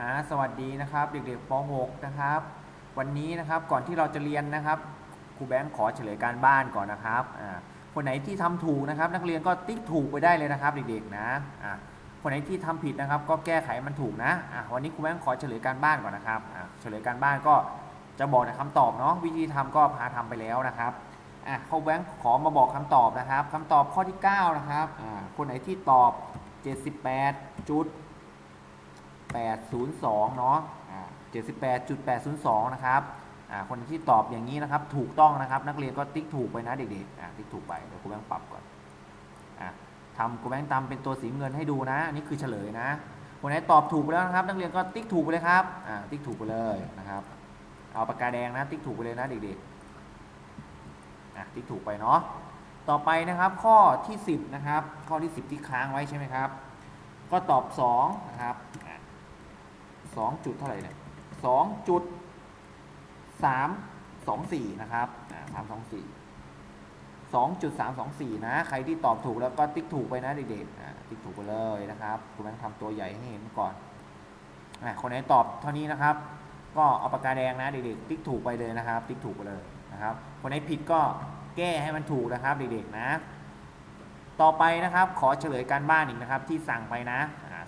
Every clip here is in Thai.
อ่าสวัสดีนะครับ เด็กๆป .6 นะครับ วันนี้นะครับก่อนที่เราจะเรียนนะครับครูแบงค์ขอเฉลยการบ้านก่อนนะครับอ่าคนไหนที่ทำถูกนะครับ นักเรียนก็ติ๊กถูกไปได้เลยนะครับ เด็กๆนะอ่าคนไหนที่ทำผิดนะครับ ก็แก้ไขมันถูกนะอ่าวันนี้ครูแบงค์ขอเฉลยการบ้านก่อนนะครับอ่าเฉลยการบ้านก็จะบอกในคำตอบเนาะวิธีทำก็พาทำไปแล้วนะครับอะครูแบงค์ขอมาบอกคำตอบนะครับคำตอบข้อที่9นะครับอ่าคนไหนที่ตอบ 78จุด 802 เนาะอ่า78.802 นะครับอ่าคนที่ตอบอย่างนี้นะครับ ถูกต้องนะครับ นักเรียนก็ติ๊กถูกไปนะเด็กๆอ่าติ๊กถูกไปเดี๋ยวครูแบงค์ปรับก่อนอ่าทำครูแบงค์ตามเป็นตัวสีเงินให้ดูนะอันนี้คือเฉลยนะคนไหนตอบถูกไปแล้วนะครับ นักเรียนก็ติ๊กถูกไปเลยครับอ่าติ๊กถูกไปเลยนะครับ เอาปากกาแดงนะ ติ๊กถูกไปเลยนะเด็กๆอะติ๊กถูกไปเนาะต่อไปนะครับข้อที่ 10 นะครับ ข้อที่ 10 ที่ค้างไว้ใช่ไหมครับ ก็ตอบ2นะครับ อะ2จุดเท่าไหร่เนี่ย2จุด3 2 4นะครับอ่า3 2 4 2.324นะ ใครที่ตอบถูกแล้วก็ติ๊กถูกไปนะเด็กๆติ๊กถูกไปเลยนะครับคุณแม่งทำตัวใหญ่ให้เห็นก่อนอคนไหนตอบเท่านี้นะครับ ก็เอาปากกาแดงนะเด็กๆติ๊กถูกไปเลยนะครับ ติ๊กถูกไปเลยนะครับ คนไหนผิดก็แก้ให้มันถูกนะครับเด็กๆนะ ต่อไปนะครับขอเฉลยการบ้านอีกนะครับที่สั่งไปนะ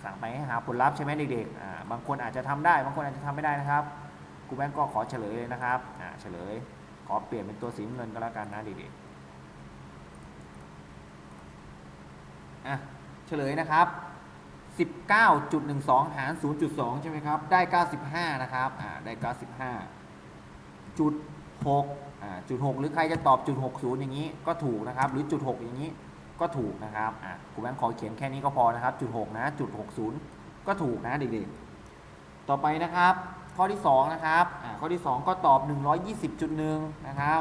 สั่งไปให้หาผลลัพธ์ใช่ไหมเด็กๆบางคนอาจจะทำได้ บางคนอาจจะทำไม่ได้นะครับครูแบงก์ก็ขอเฉลยเลยนะครับเฉลย ขอเปลี่ยนเป็นตัวสีน้ำเงินก็แล้วกันนะเด็กๆอะเฉลยนะครับ 19.12 หาร 0.2 ใช่ไหมครับ ได้ 95 นะครับอ่าได้ 95จุด6อ่าจุด6หรือใครจะตอบจุด60 อย่างนี้ก็ถูกนะครับ หรือจุด6อย่างนี้ ก็ถูกนะครับอ่าครูแบงค์ขอเขียนแค่นี้ก็พอนะครับจุด6นะจุด60 ก็ถูกนะเด็กๆ ต่อไปนะครับ ข้อที่ 2 นะครับอ่าข้อที่ 2 ก็ตอบ 120.1 นะครับ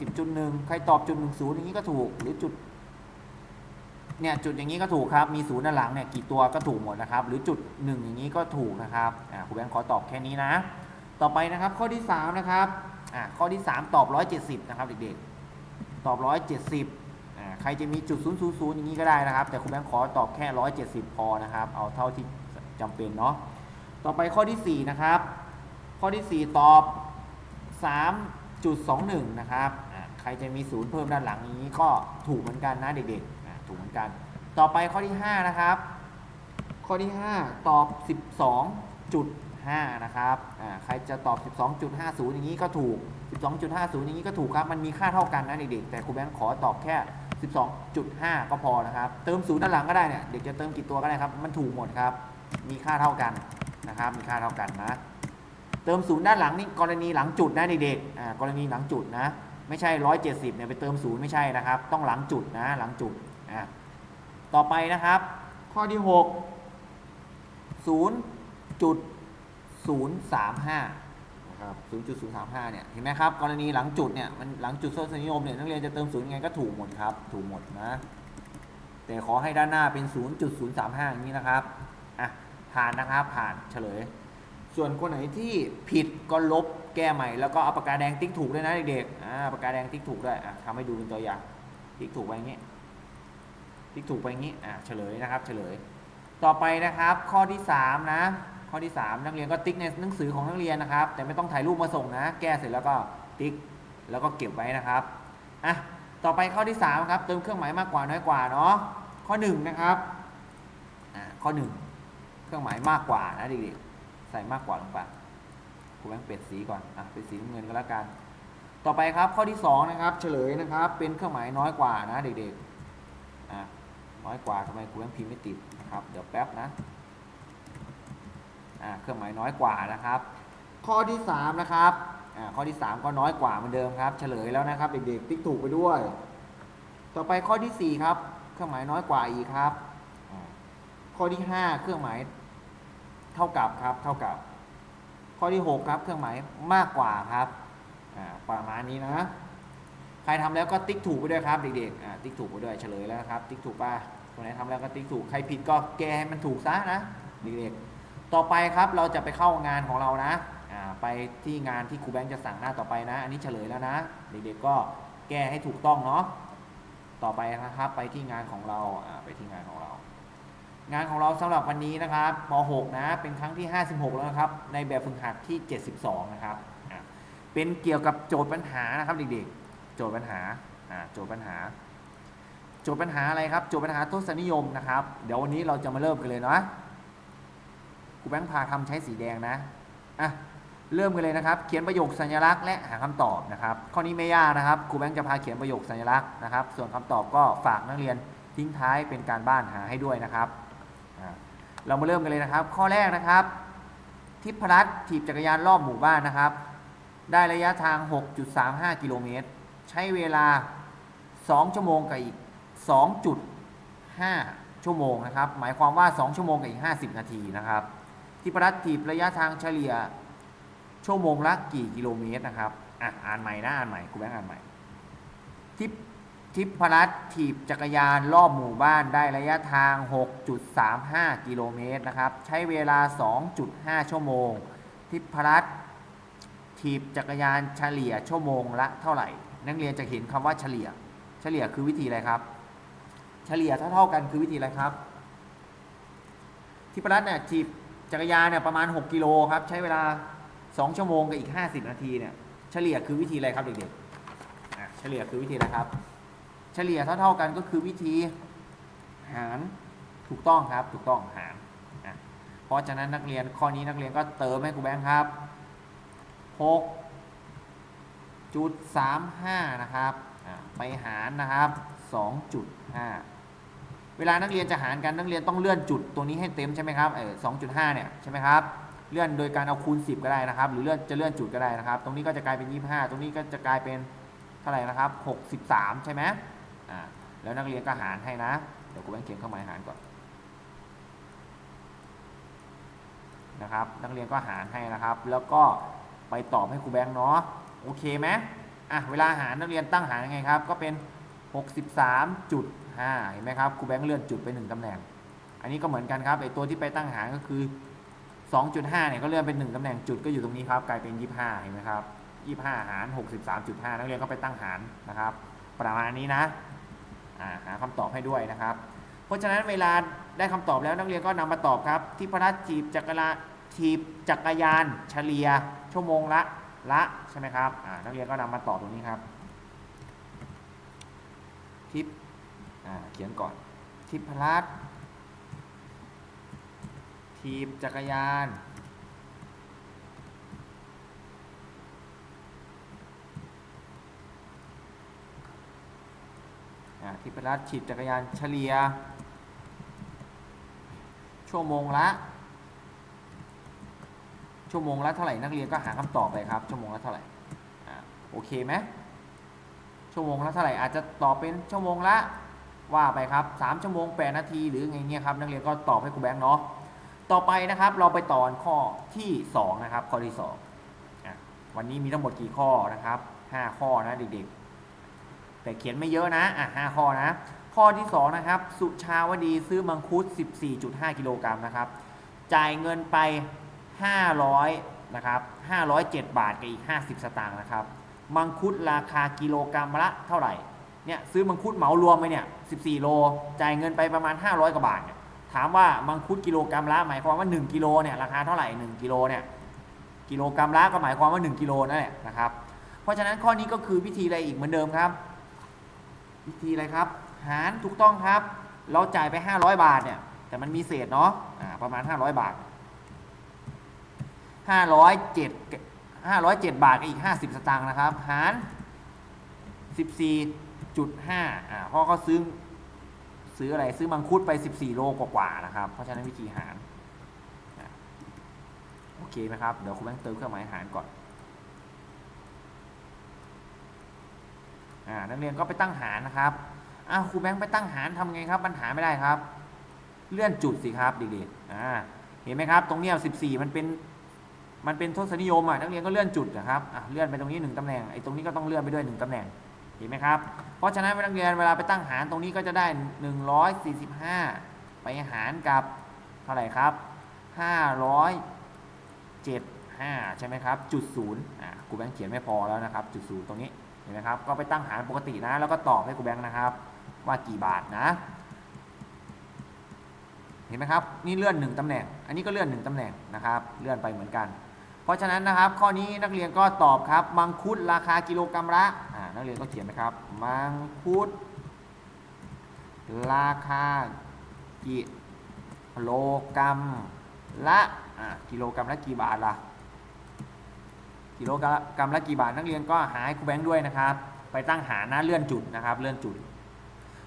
120.1 ใครตอบจุด10 อย่างนี้ก็ถูก หรือจุดเนี่ยจุดอย่างนี้ก็ถูกครับมีศูนย์ด้านหลังเนี่ยกี่ตัวก็ถูกหมดนะครับ หรือจุด 1 อย่างนี้ก็ถูกนะครับอ่าครูแบงค์ขอตอบแค่นี้นะ ต่อไปนะครับข้อที่ 3 นะครับอ่าข้อที่ 3 ตอบ 170 นะครับเด็กๆ ตอบ 170 ใครจะมีจุด 0 0 0 อย่างนี้ก็ได้นะครับ แต่ครูแบงค์ขอตอบแค่ 170 พอนะครับ เอาเท่าที่จำเป็นเนาะ ต่อไปข้อที่ 4 นะครับ ข้อที่ 4 ตอบ 3.21 นะครับอ่าใครจะมีศูนย์เพิ่มด้านหลังอย่างนี้ก็ถูกเหมือนกันนะเด็กๆอ่าถูกเหมือนกัน ต่อไปข้อที่ 5 นะครับ ข้อที่ 5 ตอบ 12.5 นะครับอ่าใครจะตอบ 12.50 อย่างนี้ก็ถูก 12.50 อย่างนี้ก็ถูกครับ มันมีค่าเท่ากันนะเด็กๆ แต่ครูแบงค์ขอตอบแค่ 12.5 ก็พอนะครับ เติมศูนย์ด้านหลังก็ได้เนี่ย เด็กจะเติมกี่ตัวก็ได้ครับ มันถูกหมดครับ มีค่าเท่ากันนะครับ มีค่าเท่ากันนะ เติมศูนย์ด้านหลังนี่กรณีหลังจุดนะเด็กๆ อ่า กรณีหลังจุดนะ ไม่ใช่ 170 เนี่ยไปเติมศูนย์ไม่ใช่นะครับ ต้องหลังจุดนะ หลังจุด อ่า ต่อไปนะครับ ข้อที่ 6 0.035นะครับ0.035เนี่ยเห็นไหมครับกรณีหลังจุดเนี่ยมันหลังจุดทศนิยมเนี่ยนักเรียนจะเติมศูนย์ยังไงก็ถูกหมดครับถูกหมดนะแต่ขอให้ด้านหน้าเป็น 0.035 อย่างนี้นะครับอะผ่านนะครับผ่านเฉลย ส่วนคนไหนที่ผิดก็ลบแก้ใหม่แล้วก็เอาปากกาแดงติ๊กถูกด้วยนะเด็กๆอ่าปากกาแดงติ๊กถูกด้วยอะทำให้ดูเป็นตัวอย่างติ๊กถูกไปอย่างนี้ติ๊กถูกไปอย่างนี้อ่าเฉลยนะครับ เฉลย ต่อไปนะครับข้อที่ 3 นะ ข้อที่ 3 นักเรียนก็ติ๊กในหนังสือของนักเรียนนะครับ แต่ไม่ต้องถ่ายรูปมาส่งนะ แก้เสร็จแล้วก็ติ๊กแล้วก็เก็บไว้นะครับอะต่อไปข้อที่ 3 ครับ เติมเครื่องหมายมากกว่าน้อยกว่าเนาะข้อ 1 นะครับอ่าข้อ 1 เครื่องหมายมากกว่านะเด็กๆใส่มากกว่าลงไปคุณแบงค์เปลี่ยนสีก่อนอะเป็นสีน้ำเงินก็แล้วกันต่อไปครับข้อที่ 2 นะครับ เฉลยนะครับ เป็นเครื่องหมายน้อยกว่านะเด็กๆอะน้อยกว่าทำไมครูแบงค์พิมพ์ไม่ติดนะครับเดี๋ยวแป๊บนะ เครื่องหมายน้อยกว่านะครับ ข้อที่ 3 นะครับข้อที่ 3 ก็น้อยกว่าเหมือนเดิมครับ เฉลยแล้วนะครับเด็กๆติ๊กถูกไปด้วย ต่อไปข้อที่ 4 ครับ เครื่องหมายน้อยกว่าอีกครับ ข้อที่ 5 เครื่องหมายเท่ากับครับเท่ากับ ข้อที่ 6 ครับ เครื่องหมายมากกว่าครับประมาณนี้นะใครทำแล้วก็ติ๊กถูกไปด้วยครับเด็กๆติ๊กถูกไปด้วยเฉลยแล้วนะครับ ติ๊กถูกป่ะคนไหนทำแล้วก็ติ๊กถูกใครผิดก็แก้ให้มันถูกซะนะเด็กๆ ต่อไปครับเราจะไปเข้างานของเรานะไปที่งานที่ครูแบงค์จะสั่งหน้าต่อไปนะ อันนี้เฉลยแล้วนะ เด็กๆก็แก้ให้ถูกต้องเนาะต่อไปนะครับไปที่งานของเราไปที่งานของเรา งานของเราสำหรับวันนี้นะครับป .6 นะเป็นครั้งที่ 56 แล้วนะครับ ในแบบฝึกหัดที่ 72 นะครับเป็นเกี่ยวกับโจทย์ปัญหานะครับเด็กๆ โจทย์ปัญหาโจทย์ปัญหา โจทย์ปัญหาอะไรครับ โจทย์ปัญหาทศนิยมนะครับ เดี๋ยววันนี้เราจะมาเริ่มกันเลยเนาะ ครูแบงค์พาทำใช้สีแดงนะอะเริ่มกันเลยนะครับ เขียนประโยคสัญลักษณ์และหาคำตอบนะครับ ข้อนี้ไม่ยากนะครับครูแบงค์จะพาเขียนประโยคสัญลักษณ์นะครับ ส่วนคำตอบก็ฝากนักเรียนทิ้งท้ายเป็นการบ้านหาให้ด้วยนะครับ เรามาเริ่มกันเลยนะครับ ข้อแรกนะครับ ทิพรัตน์ถีบจักรยานรอบหมู่บ้านนะครับ ได้ระยะทาง 6.35 กิโลเมตร ใช้เวลา 2 ชั่วโมงกับอีก 2.5 ชั่วโมงนะครับ หมายความว่า 2 ชั่วโมงกับอีก 50 นาทีนะครับ ทิพรัตน์ถีบระยะทางเฉลี่ย ชั่วโมงละกี่กิโลเมตรนะครับอะอ่านใหม่นะอ่านใหม่ครูแบงค์อ่านใหม่ทิพทิพรัตน์ถีบจักรยานรอบหมู่บ้านได้ระยะทาง 6.35 กิโลเมตรนะครับ ใช้เวลา 2.5 ชั่วโมง ทิพรัตน์ถีบจักรยานเฉลี่ยชั่วโมงละเท่าไหร่ นักเรียนจะเห็นคำว่าเฉลี่ย เฉลี่ยคือวิธีอะไรครับ เฉลี่ยเท่าเท่ากันคือวิธีอะไรครับ ทิพรัตน์เนี่ยถีบ จักรยานเนี่ยประมาณ 6 กิโลครับ ใช้เวลา 2 ชั่วโมงกับอีก 50 นาทีเนี่ยเฉลี่ยคือวิธีอะไรครับเด็กๆอะเฉลี่ยคือวิธีอะไรครับ เฉลี่ยเท่าเท่าๆกันก็คือวิธีหารถูกต้องครับถูกต้องหารอะเพราะฉะนั้นนักเรียนข้อนี้นักเรียนก็เติมให้ครูแบงค์ครับ6จุด35 นะครับไปหารนะครับ 2.5 เวลานักเรียนจะหารกันนักเรียนต้องเลื่อนจุดตัวนี้ให้เต็มใช่ไหมครับเออ2.5เนี่ยใช่ไหมครับเลื่อนโดยการเอาคูณ 10 ก็ได้นะครับ หรือเลื่อนจะเลื่อนจุดก็ได้นะครับ ตรงนี้ก็จะกลายเป็น 25 ตรงนี้ก็จะกลายเป็นเท่าไหร่นะครับ 63 ใช่ไหมอ่าแล้วนักเรียนก็หารให้นะ เดี๋ยวกูแบงค์เขียนเครื่องหมายหารก่อนนะครับ นักเรียนก็หารให้นะครับ แล้วก็ไปตอบให้ครูแบงค์เนาะโอเคไหมอะเวลาหารนักเรียนตั้งหารยังไงครับ ก็เป็น 63.5 เห็นไหมครับครูแบงค์เลื่อนจุดไปหนึ่งตำแหน่ง อันนี้ก็เหมือนกันครับไอตัวที่ไปตั้งหารก็คือ 2.5เนี่ยก็เลื่อนเป็น1ตำแหน่งจุดก็อยู่ตรงนี้ครับกลายเป็น 25เห็นไหมครับ25 หาร 63.5 นักเรียนก็ไปตั้งหารนะครับ ประมาณนี้นะาหาคำตอบให้ด้วยนะครับ เพราะฉะนั้นเวลาได้คำตอบแล้วนักเรียนก็นำมาตอบครับ ที่พระราชถีบจักรยานถีบจักรยานเฉลี่ยชั่วโมงละละใช่ไหมครับนักเรียนก็นำมาตอบตรงนี้ครับทิป เขียนก่อน ทิพรัตน์ถีบจักรยาน ทิพรัตน์ถีบจักรยานเฉลี่ย ชั่วโมงละ ชั่วโมงละเท่าไหร่นักเรียนก็หาคำตอบไปครับ ชั่วโมงละเท่าไหร่อโอเคไหมชั่วโมงละเท่าไหร่อาจจะตอบเป็นชั่วโมงละ ว่าไปครับ3ชั่วโมง 8 นาที หรือไงเงี้ยครับ นักเรียนก็ตอบให้ครูแบงค์เนาะต่อไปนะครับเราไปต่อข้อที่ 2 นะครับ ข้อที่2อะวันนี้มีทั้งหมดกี่ข้อนะครับ 5 ข้อนะเด็กๆ แต่เขียนไม่เยอะนะอะ5ข้อนะ ข้อที่ 2 นะครับ สุชาวดีซื้อมังคุด 14.5 กิโลกรัมนะครับ จ่ายเงินไป 500 นะครับ 507 บาทกับอีก 50 สตางค์นะครับ มังคุดราคากิโลกรัมละเท่าไหร่ เนี่ยซื้อมังคุดเหมารวมไปเนี่ย14 โล จ่ายเงินไปประมาณ 500 กว่าบาทเนี่ยถามว่ามังคุดกิโลกรัมละหมายความว่า 1 กิโลเนี่ยราคาเท่าไหร่ 1 กิโลเนี่ยกิโลกรัมละก็หมายความว่า 1 กิโลนั่นแหละนะครับ เพราะฉะนั้นข้อนี้ก็คือวิธีอะไรอีกเหมือนเดิมครับ วิธีอะไรครับ หารถูกต้องครับ เราจ่ายไป 500 บาทเนี่ยแต่มันมีเศษเนาะอ่าประมาณ 500 บาท 507 507 บาทกับอีก 50 สตางค์นะครับ หาร 14 อ่าพราะเขาซื้อซื้ออะไรซื้อมังคุดไป 14 โลกว่าๆนะครับ เพราะฉะนั้นวิธีหารอโอเคไหมครับ เดี๋ยวคุณแบงค์เติมเครื่องหมายหารก่อนอ่านักเรียนก็ไปตั้งหารนะครับอ้าครูแบงค์ไปตั้งหารทำไงครับมันหารไม่ได้ครับ เลื่อนจุดสิครับเด็กๆอ่าเห็นไหมครับ ตรงเนี้ย14 มันเป็นมันเป็นทศนิยมอะนักเรียนก็เลื่อนจุดนะครับอะเลื่อนไปตรงนี้หนึ่งตำแหน่งไอ้ตรงนี้ก็ต้องเลื่อนไปด้วยหนึ่งตำแหน่ง เห็นไหมครับ เพราะฉะนั้นนักเรียนเวลาไปตั้งหารตรงนี้ก็จะได้ 145 ไปหารกับเท่าไหร่ครับ 575 ใช่ไหมครับ จุดศูนย์อะครูแบงค์เขียนไม่พอแล้วนะครับ จุดศูนย์ตรงนี้ เห็นไหมครับ ก็ไปตั้งหารปกตินะ แล้วก็ตอบให้ครูแบงค์นะครับ ว่ากี่บาทนะ เห็นไหมครับ นี่เลื่อนหนึ่งตำแหน่ง อันนี้ก็เลื่อนหนึ่งตำแหน่งนะครับ เลื่อนไปเหมือนกัน เพราะฉะนั้นนะครับ ข้อนี้นักเรียนก็ตอบครับ มังคุดราคากิโลกรัมละอ่านักเรียนก็เขียนนะครับ มังคุด ราคากิโลกรัมละอ่ากิโลกรัมละกี่บาทล่ะกิโลกรัมละกี่บาทนักเรียนก็หาให้ครูแบงค์ด้วยนะครับ ไปตั้งหาหน้าเลื่อนจุดนะครับ เลื่อนจุด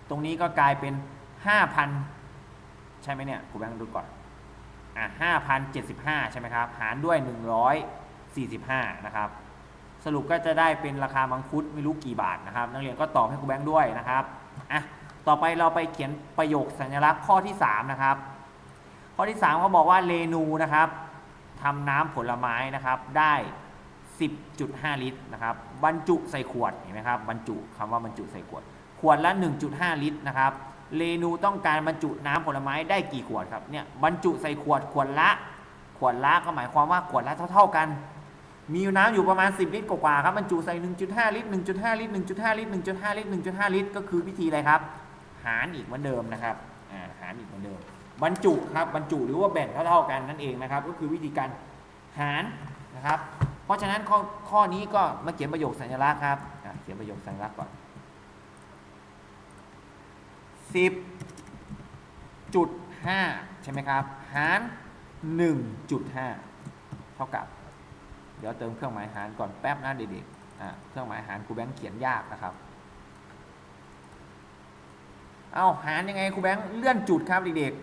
ตรงนี้ก็กลายเป็น 5,000 ใช่ไหมเนี่ยครูแบงค์ดูก่อน อะ5,075 ใช่ไหมครับ หารด้วย 145 นะครับ สรุปก็จะได้เป็นราคามังคุดไม่รู้กี่บาทนะครับ นักเรียนก็ตอบให้ครูแบงค์ด้วยนะครับ อะ ต่อไปเราไปเขียนประโยคสัญลักษณ์ข้อที่ 3 นะครับ ข้อที่ 3เขาบอกว่าเรนูนะครับทำน้ำผลไม้นะครับได้ 10.5 ลิตรนะครับ บรรจุใส่ขวด เห็นไหมครับ บรรจุคำว่าบรรจุใส่ขวด ขวดละ 1.5 ลิตรนะครับ เรนูต้องการบรรจุน้ำผลไม้ได้กี่ขวดครับเนี่ยบรรจุใส่ขวดขวดละ ขวดละก็หมายความว่าขวดละเท่า ๆกัน มีน้ำอยู่ประมาณ 10 ลิตรกว่าๆครับบรรจุใส่ 1.5 ลิตร 1.5 ลิตร 1.5 ลิตร 1.5 ลิตร 1.5 ลิตร ก็คือวิธีอะไรครับ หารอีกเหมือนเดิมนะครับอ่าหารอีกเหมือนเดิม บรรจุครับบรรจุหรือว่าแบ่งเท่าๆกันนั่นเองนะครับ ก็คือวิธีการหารนะครับ เพราะฉะนั้นข้อข้อนี้ก็มาเขียนประโยคสัญลักษณ์ครับเขียนประโยคสัญลักษณ์ก่อน 10จุด5ใช่ไหมครับ หาร 1.5 เท่ากับ เดี๋ยวเติมเครื่องหมายหารก่อนแป๊บนะเด็กๆเครื่องหมายหารครูแบงค์เขียนยากนะครับ เอาหารยังไงครูแบงค์เลื่อนจุดครับเด็ก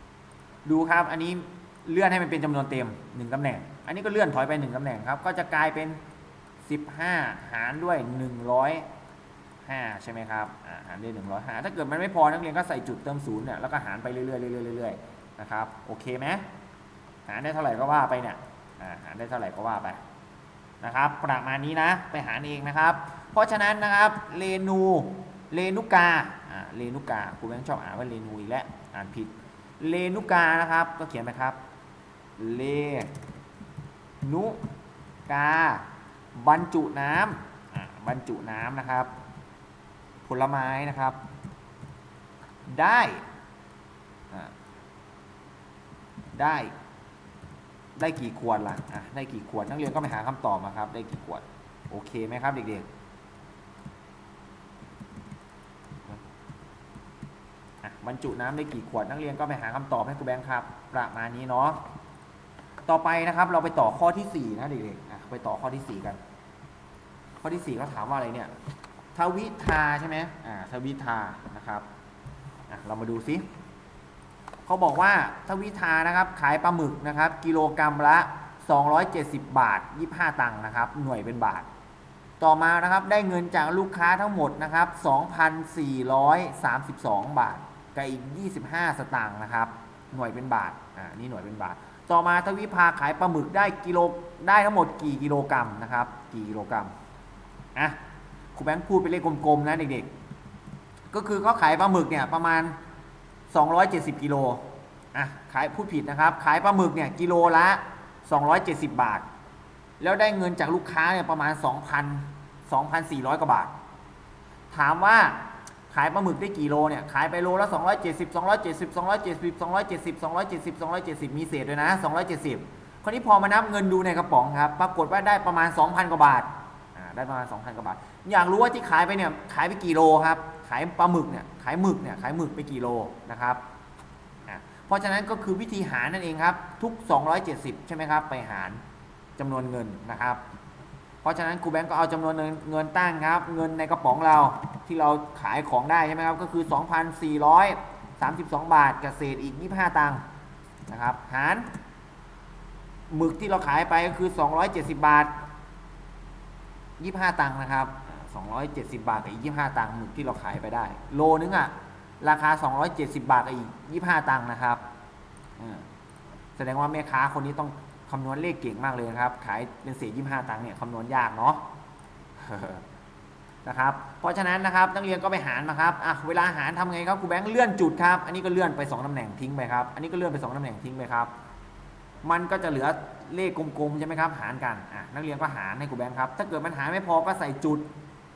ๆ ดูครับอันนี้เลื่อนให้มันเป็นจำนวนเต็ม1ตำแหน่ง อันนี้ก็เลื่อนถอยไป1ตำแหน่งครับ ก็จะกลายเป็น 15 หารด้วย 105 ใช่ไหมครับหารด้วย105 ถ้าเกิดมันไม่พอนักเรียนก็ใส่จุดเติมศูนย์เนี่ยแล้วก็หารไปเรื่อยๆเรื่อยๆเรื่อยๆนะครับโอเคไหมหารได้เท่าไหร่ก็ว่าไปเนี่ยหารได้เท่าไหร่ก็ว่าไปนะครับประมาณนี้นะไปหารเองนะครับ เพราะฉะนั้นนะครับเรนูเรนุกาเรนุกาครูแบงค์ชอบอ่านว่าเรนูอีกแล้วอ่านผิดเรนุกานะครับก็เขียนไปครับเรนุกาบรรจุน้ำบรรจุน้ำนะครับ ผลไม้นะครับ ได้ได้ ได้กี่ขวดล่ะอะได้กี่ขวดนักเรียนก็ไปหาคำตอบมาครับ ได้กี่ขวด โอเคไหมครับเด็กๆบรรจุน้ำได้กี่ขวดนักเรียนก็ไปหาคำตอบให้ครูแบงค์ครับ ประมาณนี้เนาะต่อไปนะครับเราไปต่อข้อที่สี่นะเด็กๆไปต่อข้อที่สี่กัน ข้อที่สี่เขาถามว่าอะไรเนี่ย ทวิทาใช่ไหมอ่าทวิทานะครับอะเรามาดูซิเขาบอกว่าทวิทานะครับขายปลาหมึกนะครับ กิโลกรัมละ 270 บาท 25 ตังค์นะครับ หน่วยเป็นบาท ต่อมานะครับได้เงินจากลูกค้าทั้งหมดนะครับ 2,432 บาทกับอีก 25 สตางค์นะครับ หน่วยเป็นบาทอ่านี่หน่วยเป็นบาท ต่อมาทวิภาขายปลาหมึกได้กิโลได้ทั้งหมดกี่กิโลกรัมนะครับ กี่กิโลกรัมอะ ครูแบงค์พูดเป็นเลขกลมๆนะเด็กๆ ก็คือเขาขายปลาหมึกเนี่ยประมาณ 270กิโลอะขายพูดผิดนะครับ ขายปลาหมึกเนี่ยกิโลละ 270 บาท แล้วได้เงินจากลูกค้าเนี่ยประมาณ 2,000 2,400 กว่าบาท ถามว่าขายปลาหมึกได้กี่โลเนี่ยขายไปโลละ270 270 270 270 270 270 มีเศษด้วยนะ 270คนนี้พอมานับเงินดูในกระป๋องครับ ปรากฏว่าได้ประมาณ 2,000 กว่าบาท อ่า ได้ประมาณ 2,000 กว่าบาท อยากรู้ว่าที่ขายไปเนี่ยขายไปกี่โลครับขายปลาหมึกเนี่ยขายหมึกเนี่ยขายหมึกไปกี่โลนะครับเพราะฉะนั้นก็คือวิธีหารนั่นเองครับทุก 270 ใช่ไหมครับ ไปหารจำนวนเงินนะครับ เพราะฉะนั้นครูแบงก์ก็เอาจำนวนเงินเงินตั้งครับ เงินในกระป๋องเราที่เราขายของได้ใช่ไหมครับก็คือ 2,432 บาทกับเศษอีก 25 ตังค์นะครับหารหมึกที่เราขายไปก็คือ 270 บาท 25 ตังค์นะครับ 270 บาทกับอีก25 ตังค์หมึกที่เราขายไปได้ โลนึงอะราคา 270 บาทกับอีก25 ตังค์นะครับแสดงว่าแม่ค้าคนนี้ต้องคำนวณเลขเก่งมากเลยนะครับ ขายเป็นเศษ25 ตังค์เนี่ยคำนวณยากเนาะนะครับ เพราะฉะนั้นนะครับนักเรียนก็ไปหารมาครับอะเวลาหารทำไงครับครูแบงค์เลื่อนจุดครับ อันนี้ก็เลื่อนไป2ตำแหน่งทิ้งไปครับ อันนี้ก็เลื่อนไป2ตำแหน่งทิ้งไปครับ มันก็จะเหลือเลขกลมๆใช่ไหมครับ หารกันอะนักเรียนก็หารให้ครูแบงค์ครับ ถ้าเกิดมันหารไม่พอก็ใส่จุด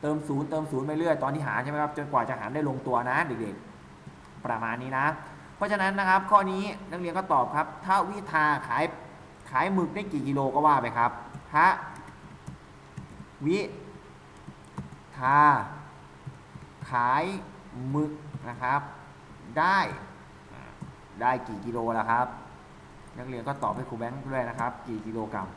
เติมศูนย์เติมศูนย์ไปเรื่อยตอนที่หารใช่ไหมครับจนกว่าจะหารได้ลงตัวนะเด็กๆ ประมาณนี้นะ เพราะฉะนั้นนะครับข้อนี้นักเรียนก็ตอบครับถ้าวิทาขายขายหมึกได้กี่กิโลก็ว่าไปครับพระวิทาขายหมึกนะครับได้ได้กี่กิโลละครับ นักเรียนก็ตอบให้ครูแบงค์ด้วยนะครับ กี่กิโลกรัม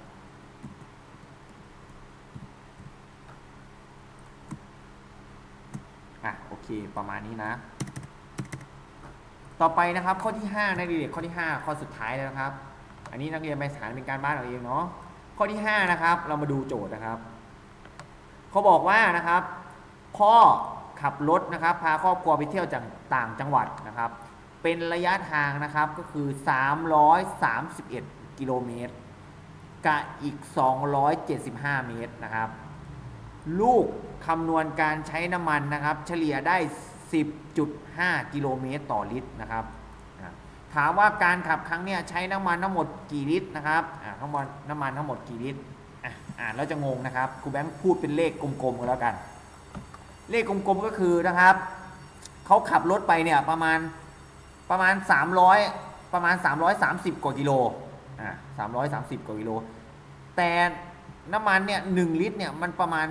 อะโอเค ประมาณนี้นะ ต่อไปนะครับ ข้อที่5นักเรียนข้อที่ 5 ข้อสุดท้ายแล้วนะครับ อันนี้นักเรียนไปสถานเป็นการบ้านเอาเองเนาะข้อที่ 5 นะครับ เรามาดูโจทย์นะครับเขาบอกว่านะครับ พ่อขับรถนะครับ พาครอบครัวไปเที่ยวจากต่างจังหวัดนะครับ เป็นระยะทางนะครับก็คือ 331 กิโลเมตรกับอีก 275 เมตรนะครับ ลูกคำนวณการใช้น้ำมันนะครับ เฉลี่ยได้ 10.5 กิโลเมตรต่อลิตรนะครับถามว่าการขับครั้งเนี้ยใช้น้ำมันทั้งหมดกี่ลิตรนะครับอ่าทั้งหมดน้ำมันทั้งหมดกี่ลิตรอะอ่านแล้วจะงงนะครับครูแบงค์พูดเป็นเลขกลมๆกันแล้วกัน เลขกลมๆก็คือนะครับเขาขับรถไปเนี่ยประมาณประมาณ 300 ประมาณ 330 กว่ากิโลอ่า330 กว่ากิโล แต่น้ำมันเนี่ยหลิตรเนี่ยมันประมาณ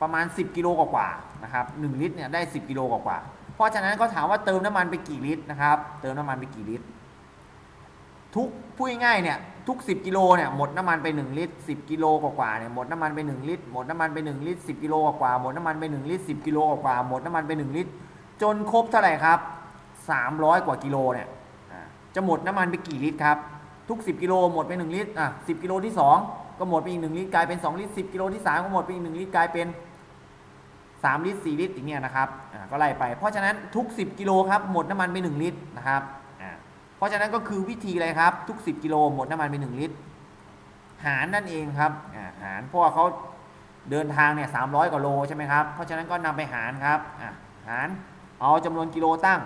ประมาณ 10 กิโลกว่าๆนะครับ1ลิตรเนี่ยได้ 10 กิโลกว่าๆเพราะฉะนั้นก็ถามว่าเติมน้ำมันไปกี่ลิตรนะครับ เติมน้ำมันไปกี่ลิตร ทุกพูดง่ายเนี่ยทุก 10 กิโลเนี่ยหมดน้ำมันไป 1 ลิตร 10 กิโลกว่าๆเนี่ยหมดน้ำมันไป 1 ลิตร หมดน้ำมันไป 1 ลิตร 10 กิโลกว่าๆหมดน้ำมันไป 1 ลิตร 10 กิโลกว่าๆหมดน้ำมันไป 1 ลิตร จนครบเท่าไหร่ครับ 300 กว่ากิโลเนี่ยจะหมดน้ำมันไปกี่ลิตรครับทุก 10 กิโลหมดไป 1 ลิตรอะ10 กิโลที่ 2 ก็หมดไปอีก 1 ลิตรกลายเป็น 2 ลิตร 10 กิโลที่ 3 ก็หมดไปอีก 1 ลิตรกลายเป็น 3 ลิตร 4 ลิตรอย่างเงี้ยนะครับอ่าก็ไล่ไป เพราะฉะนั้นทุก 10 กิโลครับหมดน้ำมันไป 1 ลิตรนะครับอ่าเพราะฉะนั้นก็คือวิธีอะไรครับทุก 10 กิโลหมดน้ำมันไป 1 ลิตร หารนั่นเองครับอ่าหารเพราะว่าเขาเดินทางเนี่ย300กว่าโลใช่ไหมครับเพราะฉะนั้นก็นำไปหารครับอ่าหารเอาจำนวนกิโลตั้ง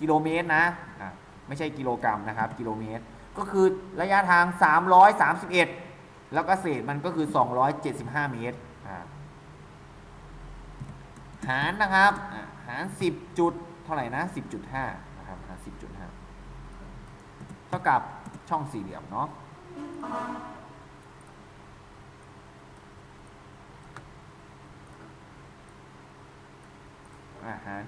กิโลเมตรนะอ่าไม่ใช่กิโลกรัมนะครับกิโลเมตร ก็คือระยะทาง 331 แล้วก็เศษมันก็คือ 275 เมตรอ่า หารนะครับหาร 10 จุดเท่าไหร่นะ 10.5 นะครับหาร 10.5 เท่ากับช่องสี่เหลี่ยมเนาะอ่าฮะ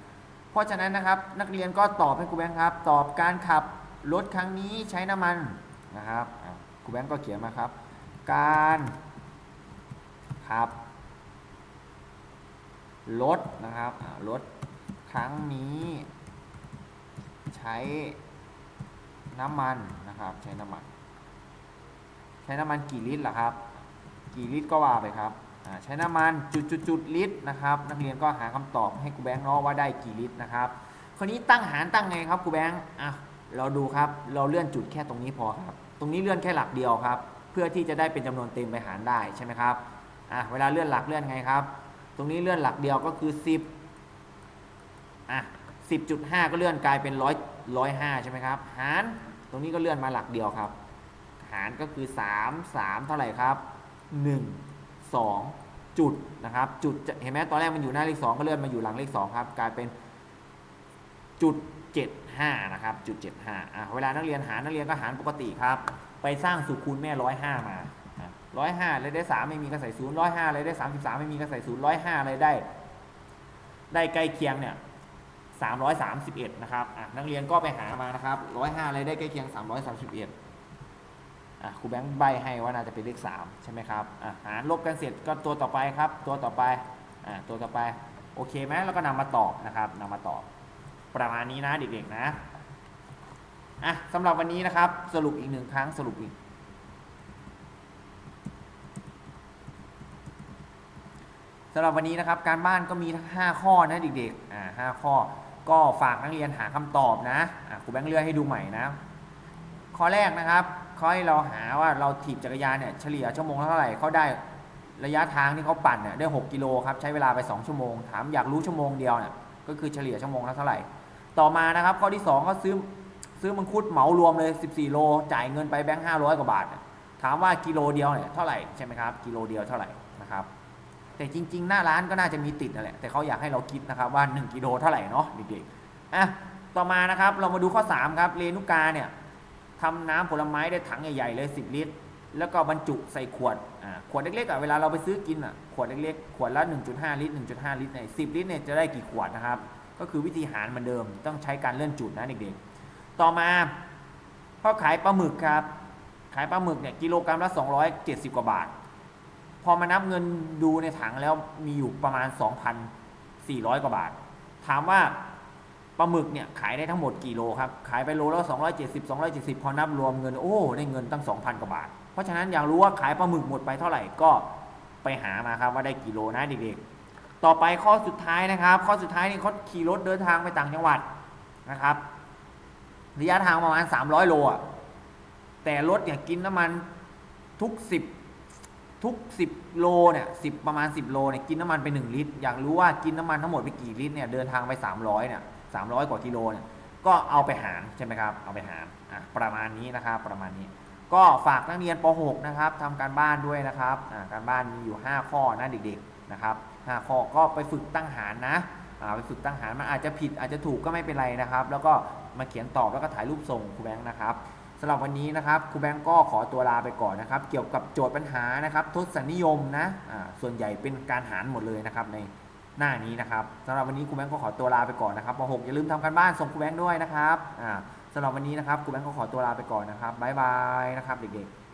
เพราะฉะนั้นนะครับนักเรียนก็ตอบให้ครูแบงค์ครับ ตอบการขับรถครั้งนี้ใช้น้ำมันนะครับครูแบงค์ก็เขียนมาครับ การขับ รถนะครับอ่ารถครั้งนี้ ใช้น้ำมันนะครับ ใช้น้ำมัน ใช้น้ำมันกี่ลิตรล่ะครับ กี่ลิตรก็ว่าไปครับใช้น้ำมันจุดจุดจุดลิตรนะครับ นักเรียนก็หาคำตอบให้ครูแบงค์เนาะว่าได้กี่ลิตรนะครับคราวนี้ตั้งหารตั้งไงครับครูแบงค์อะเราดูครับเราเลื่อนจุดแค่ตรงนี้พอครับ ตรงนี้เลื่อนแค่หลักเดียวครับ เพื่อที่จะได้เป็นจำนวนเต็มไปหารได้ใช่ไหมครับอะเวลาเลื่อนหลักเลื่อนไงครับ ตรงนี้เลื่อนหลักเดียวก็คือ 10อะ10.5 ก็เลื่อนกลายเป็น100 105ใช่ไหมครับ หาร ตรงนี้ก็เลื่อนมาหลักเดียวครับ หารก็คือ 3 3 เท่าไหร่ครับ 1 2 จุดนะครับจุดจะเห็นไหมตอนแรกมันอยู่หน้าเลข2ก็เลื่อนมาอยู่หลังเลข2ครับกลายเป็นจุด75นะครับจุด75อะเวลานักเรียนหารนักเรียนก็หารปกติครับ ไปสร้างสูตรคูณแม่105มา ร้อยห้าเลยได้สามไม่มีก็ใส่ศูนย์ร้อยห้าเลยได้สามสิบสามไม่มีก็ใส่ศูนย์ร้อยห้าเลยได้ ได้ใกล้เคียงเนี่ยสามร้อยสามสิบเอ็ดนะครับอะนักเรียนก็ไปหามานะครับร้อยห้าเลยได้ใกล้เคียงสามร้อยสามสิบเอ็ดอะครูแบงค์ใบให้ว่าน่าจะเป็นเลขสามใช่ไหมครับอะหารลบกันเสร็จก็ตัวต่อไปครับ ตัวต่อไปอะตัวต่อไปโอเคไหมแล้วก็นำมาตอบนะครับนำมาตอบประมาณนี้นะเด็กๆนะอะสำหรับวันนี้นะครับสรุปอีกหนึ่งครั้งสรุปอีก สำหรับวันนี้นะครับการบ้านก็มีทั้ง5ข้อนะเด็กๆอ่าห้าข้อ ก็ฝากนักเรียนหาคำตอบนะอ่าครูแบงค์เลือกให้ดูใหม่นะ ข้อแรกนะครับข้อให้เราหาว่าเราถีบจักรยานเนี่ยเฉลี่ยชั่วโมงละเท่าไหร่เขาได้ระยะทางที่เขาปั่นเนี่ยได้ 6 กิโลครับใช้เวลาไป 2 ชั่วโมง ถามอยากรู้ชั่วโมงเดียวเนี่ยก็คือเฉลี่ยชั่วโมงละเท่าไหร่ ต่อมานะครับข้อที่ 2 ก็ซื้อซื้อมังคุดเหมารวมเลย 14 โล จ่ายเงินไปแบงค์500 กว่าบาท ถามว่ากิโลเดียวเนี่ยเท่าไหร่ใช่ไหมครับกิโลเดียวเท่าไหร่นะครับ แต่จริง ๆ หน้าร้านก็น่าจะมีติดนั่นแหละแต่เขาอยากให้เราคิดนะครับว่า 1กิโลเท่าไหร่เนาะเด็กๆอะต่อมานะครับเรามาดูข้อ 3 ครับเรนุกาเนี่ยทำน้ำผลไม้ได้ถังใหญ่ๆเลย 10 ลิตร แล้วก็บรรจุใส่ขวดอ่าขวดเล็กๆอะเวลาเราไปซื้อกินอะขวดเล็กๆ ขวดละ 1.5 ลิตร 1.5 ลิตรเนี่ย10ลิตรเนี่ยจะได้กี่ขวดนะครับ ก็คือวิธีหารเหมือนเดิมต้องใช้การเลื่อนจุดนะเด็กๆ ต่อมาพ่อขายปลาหมึกครับขายปลาหมึกเนี่ยกิโลกรัมละ 270 กว่าบาท พอมานับเงินดูในถังแล้วมีอยู่ประมาณ 2,400 กว่าบาท ถามว่าปลาหมึกเนี่ยขายได้ทั้งหมดกี่โลครับ ขายไปโลละ270 270 พอนับรวมเงินโอ้ได้เงินตั้ง 2,000 กว่าบาท เพราะฉะนั้นอยากรู้ว่าขายปลาหมึกหมดไปเท่าไหร่ก็ไปหามาครับว่าได้กี่โลนะเด็กๆ ต่อไปข้อสุดท้ายนะครับ ข้อสุดท้ายนี่เขาขี่รถเดินทางไปต่างจังหวัดนะครับระยะทางประมาณ 300 โลอะแต่รถเนี่ยกินน้ำมันทุก 10 ทุก 10 โลเนี่ย10ประมาณ 10 โลเนี่ยกินน้ำมันไป 1 ลิตร อยากรู้ว่ากินน้ำมันทั้งหมดไปกี่ลิตรเนี่ยเดินทางไป 300เนี่ย300 กว่ากิโลเนี่ยก็เอาไปหารใช่ไหมครับเอาไปหารอะประมาณนี้นะครับประมาณนี้ ก็ฝากนักเรียนป .6 นะครับทำการบ้านด้วยนะครับอ่าการบ้านมีอยู่ 5 ข้อนะเด็กๆนะครับ5ข้อก็ไปฝึกตั้งหารนะอ่าไปฝึกตั้งหารมันอาจจะผิดอาจจะถูกก็ไม่เป็นไรนะครับ แล้วก็มาเขียนตอบแล้วก็ถ่ายรูปส่งครูแบงค์นะครับ สำหรับวันนี้นะครับครูแบงก์ก็ขอตัวลาไปก่อนนะครับ เกี่ยวกับโจทย์ปัญหานะครับ ทศนิยมนะะส่วนใหญ่เป็นการหารหมดเลยนะครับในหน้านี้นะครับสำหรับวันนี้ครูแบงก์ก็ขอตัวลาไปก่อนนะครับป .6 อย่าลืมทำการบ้านส่งครูแบงก์ด้วยนะครับสำหรับวันนี้นะครับครูแบงก์ก็ขอตัวลาไปก่อนนะครับบ๊ายบายนะครับเด็กๆ